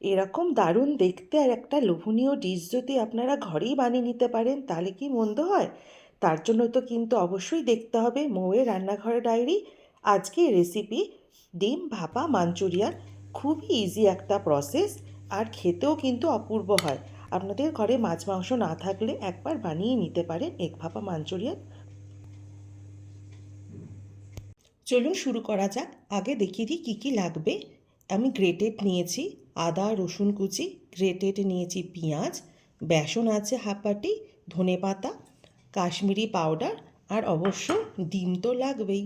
এরকম দারুণ দেখতে আর একটা লোভনীয় ডিশ যদি আপনারা ঘরেই বানিয়ে নিতে পারেন, তাহলে কি মন্দ হয়? তার জন্য তো কিন্তু অবশ্যই দেখতে হবে মৌয়ের রান্নাঘরের ডায়েরি। আজকে রেসিপি ডিম ভাপা মাঞ্চুরিয়ান, খুবই ইজি একটা প্রসেস আর খেতেও কিন্তু অপূর্ব হয়। আপনাদের ঘরে মাছ মাংস না থাকলে একবার বানিয়ে নিতে পারেন এক ভাপা মাঞ্চুরিয়ান। চলুন শুরু করা যাক। আগে দেখিয়ে দিই কী কী লাগবে। আমি গ্রেটেড নিয়েছি, আদা, রসুন কুচি গ্রেটেড নিয়েছি পেঁয়াজ, বেসন আছে হাফ বাটি, ধনে পাতা, কাশ্মীরি পাউডার আর অবশ্য ডিম তো লাগবেই।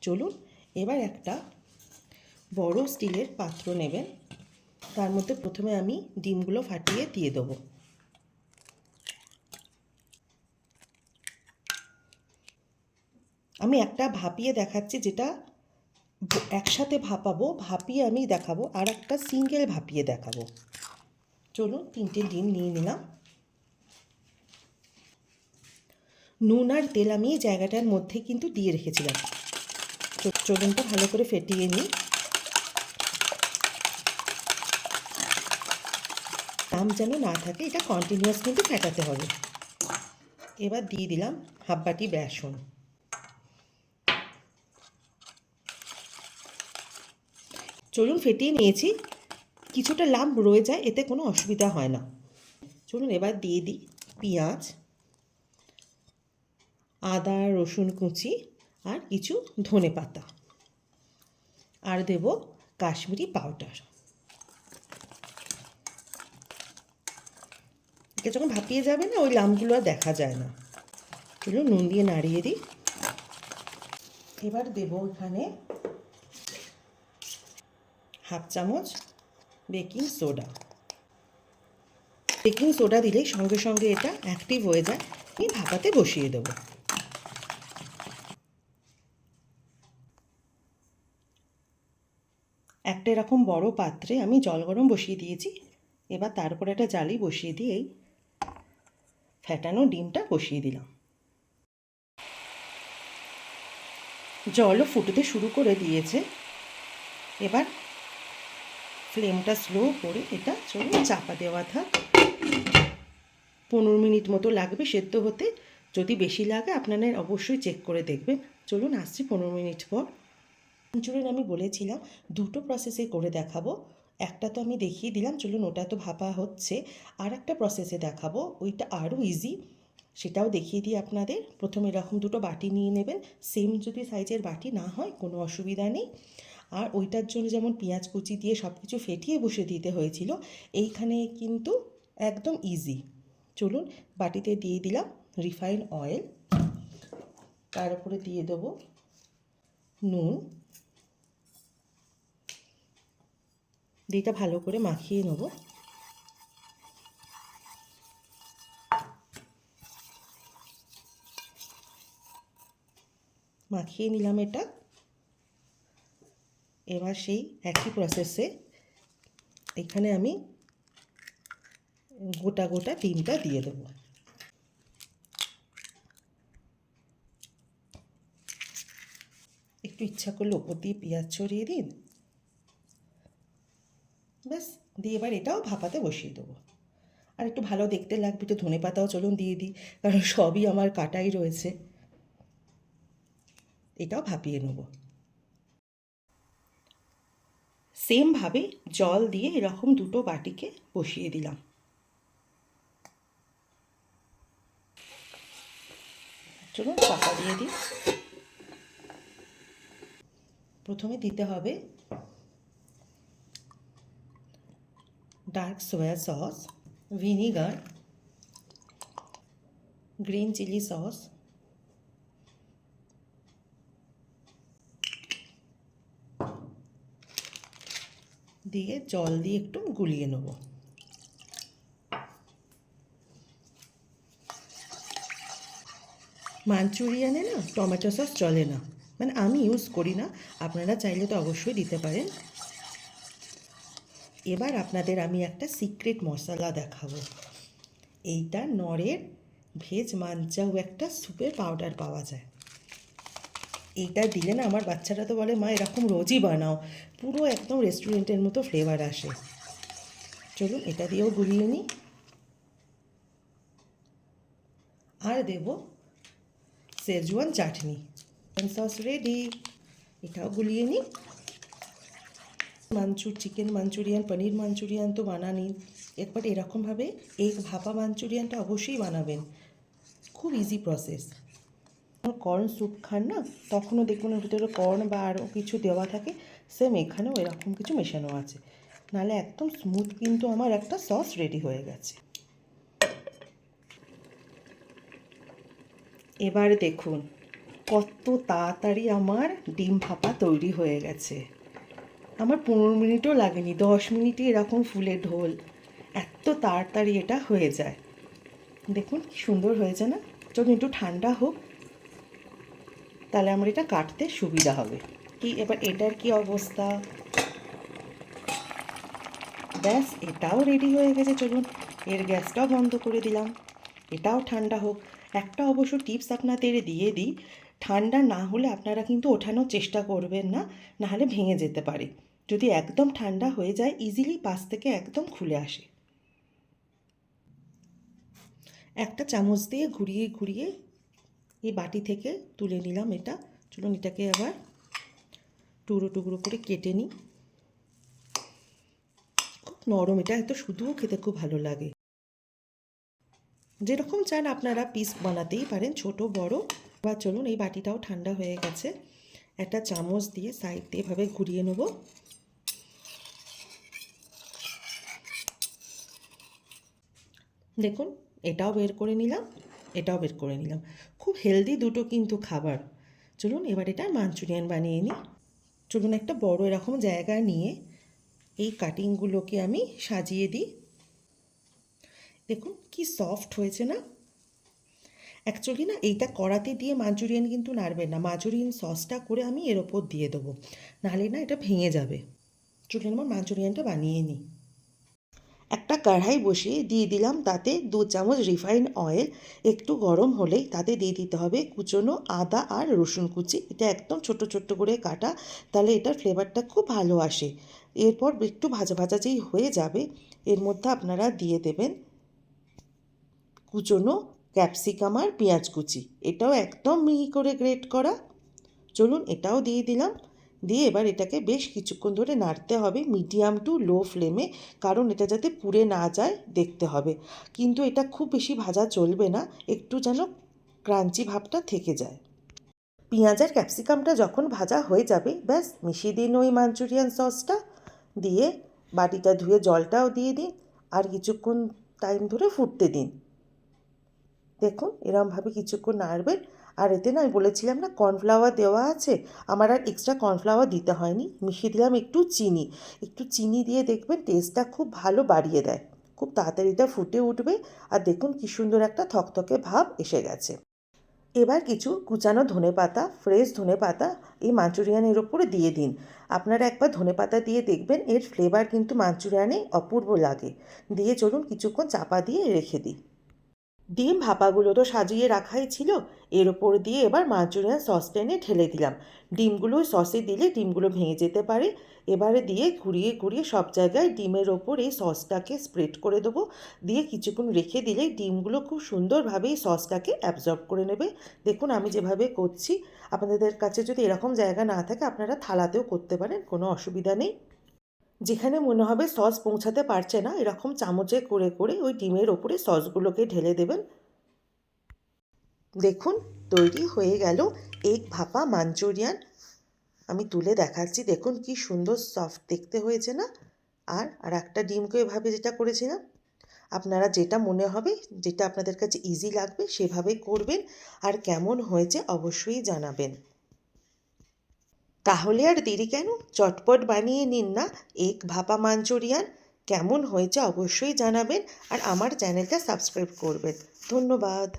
চলুন এবার একটা বড় স্টিলের পাত্র নেবেন। তার মধ্যে প্রথমে আমি ডিমগুলো ফাটিয়ে দিয়ে দেবো। আমি একটা ভাপিয়ে দেখাচ্ছি যেটা একসাথে ভাপাবো, ভাপিয়ে আমি দেখাবো, আর একটা সিঙ্গেল ভাপিয়ে দেখাবো। চলুন তিনটে ডিম নিয়ে নিলাম। নুন আর তেল আমি এই জায়গাটার মধ্যে কিন্তু দিয়ে রেখেছিলাম। চলুনটা ভালো করে ফেটিয়ে নিই। দাম যেন না থাকে, এটা কন্টিনিউয়াস কিন্তু ফেটাতে হবে। এবার দিয়ে দিলাম হাফ বাটি বেসন। চলুন ফেটিয়ে নিয়েছি। কিছুটা লাম্প রয়ে যায়, এতে কোনো অসুবিধা হয় না। চলুন এবার দিয়ে দিই পেঁয়াজ, আদা, রসুন কুচি আর কিছু ধনে পাতা। আর দেব কাশ্মীরি পাউডার। এটা যখন ভাপিয়ে যাবে না, ওই লামগুলো আর দেখা যায় না। চলুন নুন দিয়ে নাড়িয়ে দিই। এবার দেব এখানে হাফ চামচ বেকিং সোডা। বেকিং সোডা দিলেই সঙ্গে সঙ্গে এটা অ্যাক্টিভ হয়ে যায়। আমি ভাপাতে বসিয়ে দেবো। একটা এরকম বড় পাত্রে আমি জল গরম বসিয়ে দিয়েছি। এবার তারপরে একটা জালি বসিয়ে দিয়ে ফ্যাটানো ডিমটা বসিয়ে দিলাম। জলও ফুটতে শুরু করে দিয়েছে। এবার ফ্লেমটা স্লো করে এটা চলুন চাপা দেওয়া থাক। পনেরো মিনিট মতো লাগবে সেদ্ধ হতে। যদি বেশি লাগে আপনাদের অবশ্যই চেক করে দেখবেন। চলুন আসছি পনেরো মিনিট পর। মঞ্চুরিয়ান, আমি বলেছিলাম দুটো প্রসেসে করে দেখাবো। একটা তো আমি দেখিয়ে দিলাম, চলুন ওটা তো ভাপা হচ্ছে। আর একটা প্রসেসে দেখাবো, ওইটা আরও ইজি সেটাও দেখিয়ে দিই আপনাদের। প্রথমে এরকম দুটো বাটি নিয়ে নেবেন। সেম যদি সাইজের বাটি না হয়, কোনো অসুবিধা নেই। আর ওইটার জন্য যেমন পেঁয়াজ কুচি দিয়ে সব কিছু ফেটিয়ে বসে দিতে হয়েছিল, এইখানে কিন্তু একদম ইজি চলুন বাটিতে দিয়ে দিলাম রিফাইন অয়েল তার উপরে দিয়ে দেবো নুন। দিয়ে এটা ভালো করে মাখিয়ে নেব। মাখিয়ে নিলাম এটা। এবার সেই একই প্রসেসে এখানে আমি গোটা গোটা ডিমটা দিয়ে দেবো। একটু ইচ্ছা করলে ওপর দিয়ে পেঁয়াজ ছড়িয়ে দিন। ব্যাস, দিয়ে এবার এটাও ভাপাতে বসিয়ে দেবো। আর একটু ভালো দেখতে লাগবে একটু ধনে পাতাও চলুন দিয়ে দিই, কারণ সবই আমার কাটাই রয়েছে। এটাও ভাপিয়ে নেব। সেমভাবে জল দিয়ে এরকম দুটো বাটিকে বসিয়ে দিলাম। চলুন চাপা দিয়ে দিই। প্রথমে দিতে হবে dark soya sauce vinegar green chilli sauce দিয়ে জল দিয়ে একটু গুলিয়ে নেব। মাঞ্চুরিয়ানে না টমেটো সস চলে না। মানে আমি ইউজ করি না, আপনারা চাইলে তো অবশ্যই দিতে পারেন। এবার আপনাদের আমি একটা সিক্রেট মশলা দেখাবো। এইটা নরের ভেজ মাঞ্চাও একটা সুপের পাউডার পাওয়া যায়। এইটা দিলে না আমার বাচ্চারা তো বলে, মা, এরকম রোজই বানাও। পুরো একদম রেস্টুরেন্টের মতো ফ্লেভার আসে। চলুন এটা দিয়েও গুলিয়ে নিই। আর দেব সেজওয়ান চাটনি। সস রেডি এটাও গুলিয়ে নিই। মাঞ্চুর চিকেন মাঞ্চুরিয়ান পনির মাঞ্চুরিয়ান তো বানানি। একবার এরকমভাবে এগ ভাপা মাঞ্চুরিয়ানটা অবশ্যই বানাবেন। খুব ইজি প্রসেস কর্ন স্যুপ খান না, তখনও দেখুন ওর ভিতরে কর্ন বা আরও কিছু দেওয়া থাকে সেম এখানেও এরকম কিছু মেশানো আছে। নাহলে একদম স্মুথ কিন্তু আমার একটা সস রেডি হয়ে গেছে। এবার দেখুন, কত তাড়াতাড়ি আমার ডিম ভাপা তৈরি হয়ে গেছে। আমার পনেরো মিনিটও লাগেনি, দশ মিনিটে এরকম ফুলে ঢোল। এত তাড়াতাড়ি এটা হয়ে যায়। দেখুন কি সুন্দর হয়েছে না? যখন একটু ঠান্ডা হোক তাহলে আমার এটা কাটতে সুবিধা হবে। কি, এবার এটার কি অবস্থা? ব্যাস, এটাও রেডি হয়ে গেছে, চলুন। এর গ্যাসটাও বন্ধ করে দিলাম। এটাও ঠান্ডা হোক। একটা অবশ্য টিপস আপনাদের দিয়ে দিই। ঠান্ডা না হলে আপনারা কিন্তু ওঠানোর চেষ্টা করবেন না, নাহলে ভেঙে যেতে পারে। যদি একদম ঠান্ডা হয়ে যায় ইজিলি পাশ থেকে একদম খুলে আসে। একটা চামচ দিয়ে ঘুরিয়ে ঘুরিয়ে এই বাটি থেকে তুলে নিলাম এটা। চলুন এটাকে আবার টুকরো টুকরো করে কেটে নিই। খুব নরম এটা, এত শুধুও খেতে খুব ভালো লাগে। যেরকম চান আপনারা পিস বানাতেই পারেন, ছোট, বড়। বা চলুন এই বাটিটাও ঠান্ডা হয়ে গেছে। একটা চামচ দিয়ে সাইড দিয়ে এভাবে ঘুরিয়ে নেব। দেখুন, এটাও বের করে নিলাম। এটাও বের করে নিলাম। খুব হেলদি দুটো কিন্তু খাবার। চলুন এবার এটা মাঞ্চুরিয়ান বানিয়ে নিই। চলুন একটা বড় এরকম জায়গা নিয়ে এই কাটিংগুলোকে আমি সাজিয়ে দিই। দেখুন কি সফট হয়েছে না? অ্যাকচুয়ালি না, এইটা কড়াতে দিয়ে মাঞ্চুরিয়ান কিন্তু নাড়বেন না। মাঞ্চুরিয়ান সসটা করে আমি এর ওপর দিয়ে দেবো। নাহলে না এটা ভেঙে যাবে। চলুন আমার মাঞ্চুরিয়ানটা বানিয়ে নিই। একটা কড়াই বসিয়ে দিয়ে দিলাম তাতে দু চামচ রিফাইন অয়েল, একটু গরম হলেই তাতে দিয়ে দিতে হবে কুচনো আদা আর রসুন কুচি। এটা একদম ছোট ছোট করে কাটা, তাহলে এটার ফ্লেভারটা খুব ভালো আসে। এরপর একটু ভাজা ভাজা যেই হয়ে যাবে, এর মধ্যে আপনারা দিয়ে দেবেন কুচনো ক্যাপসিকাম আর পেঁয়াজ কুচি। এটাও একদম মিহি করে গ্রেট করা। চলুন এটাও দিয়ে দিলাম। দিয়ে এবার এটাকে বেশ কিছুক্ষণ ধরে নাড়তে হবে মিডিয়াম টু লো ফ্লেমে, কারণ এটা যাতে পুড়ে না যায় দেখতে হবে। কিন্তু এটা খুব বেশি ভাজা চলবে না, একটু যেন ক্রাঞ্চি ভাবটা থেকে যায়। পেঁয়াজ আর ক্যাপসিকামটা যখন ভাজা হয়ে যাবে, ব্যাস, মিশিয়ে দিন ওই মাঞ্চুরিয়ান সসটা, দিয়ে বাটিটা ধুয়ে জলটাও দিয়ে দিন, আর কিছুক্ষণ টাইম ধরে ফুটতে দিন। দেখুন, এরমভাবে কিছুক্ষণ নাড়বেন আর এতে না আমি বলেছিলাম না কর্নফ্লাওয়ার দেওয়া আছে? আমার আর এক্সট্রা কর্নফ্লাওয়ার দিতে হয়নি। মিশিয়ে দিলাম একটু চিনি। একটু চিনি দিয়ে দেখবেন টেস্টটা খুব ভালো বাড়িয়ে দেয়। খুব তাড়াতাড়িটা ফুটে উঠবে আর দেখুন কী সুন্দর একটা থকথকে ভাব এসে গেছে। এবার কিছু কুচানো ধনে পাতা ফ্রেশ ধনে পাতা এই মাঞ্চুরিয়ানের ওপরে দিয়ে দিন। আপনারা একবার ধনে পাতা দিয়ে দেখবেন এর ফ্লেভার কিন্তু মাঞ্চুরিয়ানে অপূর্ব লাগে। দিয়ে চলুন কিছুক্ষণ চাপা দিয়ে রেখে দিই। ডিম ভাপাগুলো তো সাজিয়ে রাখাই ছিল, এর ওপর দিয়ে এবার মাঞ্চুরিয়ান সস টেনে ঢেলে দিলাম। ডিমগুলো সসে দিলে ডিমগুলো ভেঙে যেতে পারে। এবারে দিয়ে ঘুরিয়ে ঘুরিয়ে সব জায়গায় ডিমের ওপর এই সসটাকে স্প্রেড করে দেবো। দিয়ে কিছুক্ষণ রেখে দিলে ডিমগুলো খুব সুন্দরভাবে এই সসটাকে অ্যাবজর্ব করে নেবে। দেখুন আমি যেভাবে করছি। আপনাদের কাছে যদি এরকম জায়গা না থাকে, আপনারা থালাতেও করতে পারেন, কোনো অসুবিধা নেই। যেখানে মনে হবে সস পৌঁছাতে পারছে না, এরকম চামচে করে করে ওই ডিমের ওপরে সসগুলোকে ঢেলে দেবেন। দেখুন, তৈরি হয়ে গেল এগ ভাপা মাঞ্চুরিয়ান। আমি তুলে দেখাচ্ছি, দেখুন কি সুন্দর সফট দেখতে হয়েছে না? আর আর একটা ডিমকে এভাবে যেটা করেছিলাম। আপনারা যেটা মনে হবে, যেটা আপনাদের কাছে ইজি লাগবে সেভাবে করবেন। আর কেমন হয়েছে অবশ্যই জানাবেন। তাহলে আর দেরি কেন? চটপট বানিয়ে নিন না। এক ভাপা মাঞ্চুরিয়ান। কেমন হয়েছে অবশ্যই জানাবেন। আর আমার চ্যানেলটা সাবস্ক্রাইব করবেন। ধন্যবাদ।